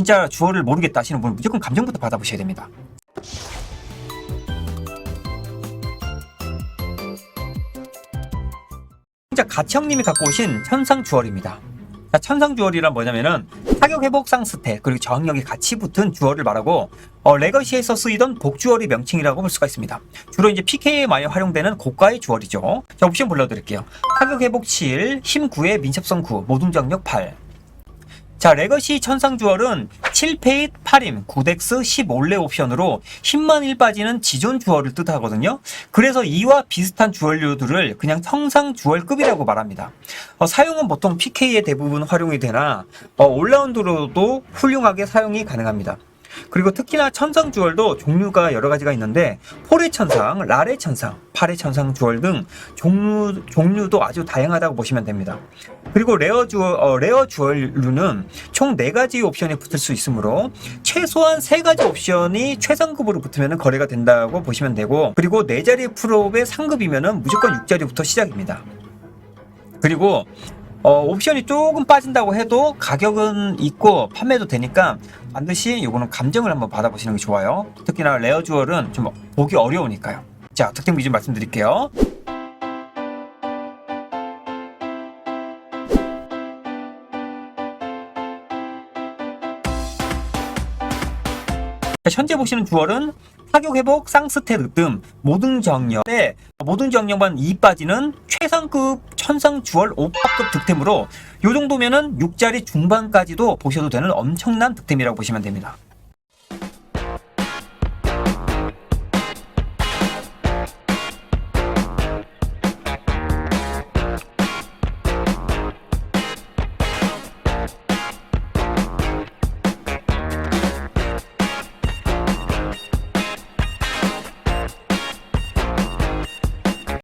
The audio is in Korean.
진짜 주어를 모르겠다 하시는 분은 무조건 감정부터 받아보셔야 됩니다. 진짜 가청님이 갖고 오신 천상 주얼입니다. 자, 천상 주얼이란 뭐냐면은 타격 회복 쌍스택 그리고 저항력이 같이 붙은 주얼을 말하고 어, 레거시에서 쓰이던 복주얼의 명칭이라고 볼 수가 있습니다. 주로 이제 PK에 많이 활용되는 고가의 주얼이죠. 자, 옵션 불러드릴게요. 타격 회복 7, 힘 9에 민첩성 9, 모든 정력 8. 자, 레거시 천상 주얼은 7페잇 8임, 9덱스 15레 옵션으로 힘만 1 빠지는 지존 주얼을 뜻하거든요. 그래서 이와 비슷한 주얼류들을 그냥 청상 주얼급이라고 말합니다. 어, 사용은 보통 PK에 대부분 활용이 되나 어, 올라운드로도 훌륭하게 사용이 가능합니다. 그리고 특히나 천상 주얼도 종류가 여러 가지가 있는데 폴의 천상, 라의 천상, 팔의 천상 주얼 등 종류, 종류도 아주 다양하다고 보시면 됩니다. 그리고 레어 주얼, 어, 레어 주얼류는 총 4가지 옵션이 붙을 수 있으므로 최소한 3가지 옵션이 최상급으로 붙으면 거래가 된다고 보시면 되고 그리고 4자리 프로의 상급이면 무조건 6자리부터 시작입니다. 그리고 어, 옵션이 조금 빠진다고 해도 가격은 있고 판매도 되니까 반드시 이거는 감정을 한번 받아보시는 게 좋아요. 특히나 레어 주얼은 좀 보기 어려우니까요. 자, 특징 기준 말씀드릴게요. 현재 보시는 주얼은 타격 회복, 쌍스탯 으뜸, 모든 정력에 모든 정력만 2 빠지는 최상급 천상 주얼 5파급 득템으로 요 정도면은 6자리 중반까지도 보셔도 되는 엄청난 득템이라고 보시면 됩니다.